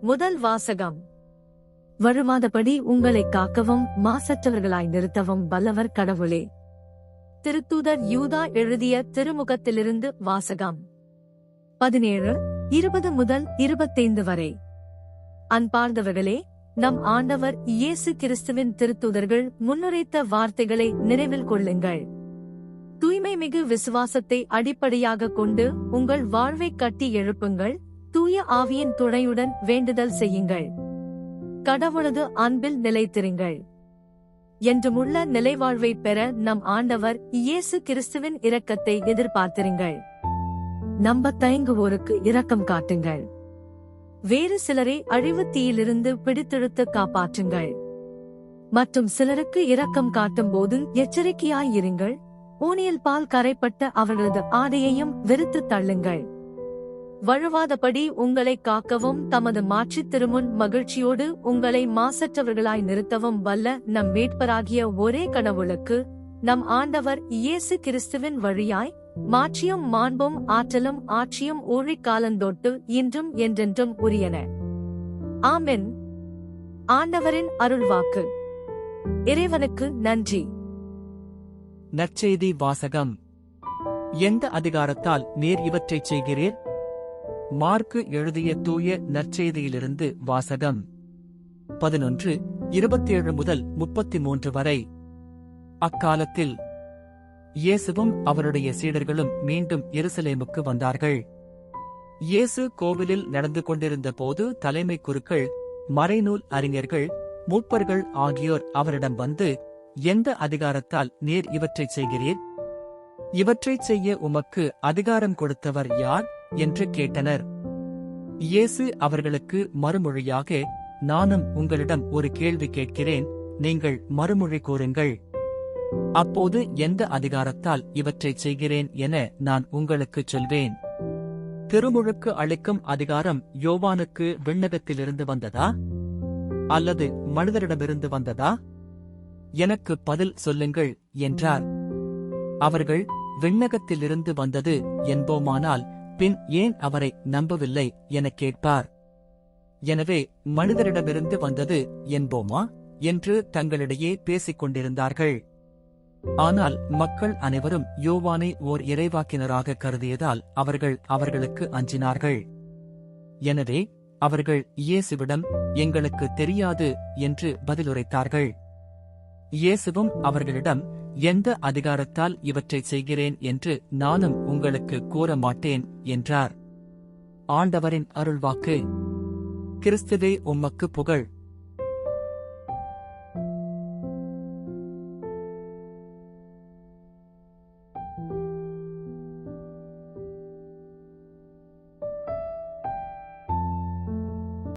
முதல் வாசகம். வருமாதபடி உங்களை காக்கவும் மாசற்றவர்களாய் நிறுத்தவும் வல்லவர் கடவுளே. திருத்தூதர் யூதா எழுதிய திருமுகத்திலிருந்து வாசகம். பதினேழு இருபது முதல் இருபத்தைந்து வரை. அன்பார்ந்தவர்களே நம் ஆண்டவர் இயேசு கிறிஸ்துவின் திருத்துதர்கள் முன்னுரைத்த வார்த்தைகளை நினைவில் கொள்ளுங்கள். தூய்மை மிகு விசுவாசத்தை அடிப்படையாக கொண்டு உங்கள் வாழ்வை கட்டி எழுப்புங்கள் தூய ஆவியின் துணையுடன் வேண்டுதல் செய்யுங்கள். கடவுளது அன்பில் நிலைத்திருங்கள். என்றுமுள்ள நிலைவாழ்வை பெற நம் ஆண்டவர் இயேசு கிறிஸ்துவின் இரக்கத்தை எதிர்பார்த்திருங்கள். நம்ப தயங்குவோருக்கு இரக்கம் காட்டுங்கள். வேறு சிலரை அழிவு தீயிலிருந்து பிடித்தெடுத்து காப்பாற்றுங்கள். மற்றும் சிலருக்கு இரக்கம் காட்டும் போது எச்சரிக்கையாயிருங்கள் ஊனியல் பால் கரைப்பட்ட அவர்களது ஆடையையும் வெறுத்து தள்ளுங்கள். வழுவாதபடி உங்களை காக்கவும் தமது மாற்றித் திருமுன் மகிழ்ச்சியோடு உங்களை மாசற்றவர்களாய் நிறுத்தவும் வல்ல நம் மீட்பராகிய ஒரே கடவுளுக்கு நம் ஆண்டவர் இயேசு கிறிஸ்துவின் வழியாய் மாட்சியும் மாண்பும் ஆற்றலும் ஆட்சியும் ஊழிக்காலந்தொட்டு இன்றும் என்றென்றும் உரியன. ஆமென். ஆண்டவரின் அருள்வாக்கு. இறைவனுக்கு நன்றி. நற்செய்தி வாசகம். எந்த அதிகாரத்தால் நேர் இவற்றைச் செய்கிறீர்? மார்க்கு எழுதிய தூய நற்செய்தியிலிருந்து வாசகம். பதினொன்று இருபத்தேழு முதல் முப்பத்தி மூன்று வரை. அக்காலத்தில் இயேசுவும் அவருடைய சீடர்களும் மீண்டும் எருசலேமுக்கு வந்தார்கள். இயேசு கோவிலில் நடந்து கொண்டிருந்த போது தலைமை குருக்கள் மறைநூல் அறிஞர்கள் மூப்பர்கள் ஆகியோர் அவரிடம் வந்து எந்த அதிகாரத்தால் நீர் இவற்றைச் செய்கிறீர்? இவற்றைச் செய்ய உமக்கு அதிகாரம் கொடுத்தவர் யார்? என்று கேட்டனர். இயேசு அவர்களுக்கு மறுமொழியாக நானும் உங்களிடம் ஒரு கேள்வி கேட்கிறேன். நீங்கள் மறுமொழி கூறுங்கள். அப்போது எந்த அதிகாரத்தால் இவற்றைச் செய்கிறேன் என நான் உங்களுக்குச் சொல்வேன். திருமுழுக்கு அளிக்கும் அதிகாரம் யோவானுக்கு விண்ணகத்திலிருந்து வந்ததா? அல்லது மனிதரிடமிருந்து வந்ததா? எனக்கு பதில் சொல்லுங்கள் என்றார். அவர்கள் விண்ணகத்திலிருந்து வந்தது என்போமானால் பின் ஏன் அவரை நம்பவில்லை எனக் கேட்பார். எனவே மனிதரிடமிருந்து வந்தது என்போமா? என்று தங்களிடையே பேசிக் கொண்டிருந்தார்கள் ஆனால் மக்கள் அனைவரும் யோவானை ஓர் இறைவாக்கினராக கருதியதால் அவர்கள் அவர்களுக்கு அஞ்சினார்கள். எனவே அவர்கள் இயேசுவிடம் எங்களுக்கு தெரியாது என்று பதிலுரைத்தார்கள். இயேசுவும் அவர்களிடம் எந்த அதிகாரத்தால் இவற்றைச் செய்கிறேன் என்று நானும் உங்களுக்கு கூற மாட்டேன் என்றார். ஆண்டவரின் அருள்வாக்கு. கிறிஸ்துவே உம்மக்கு புகழ்.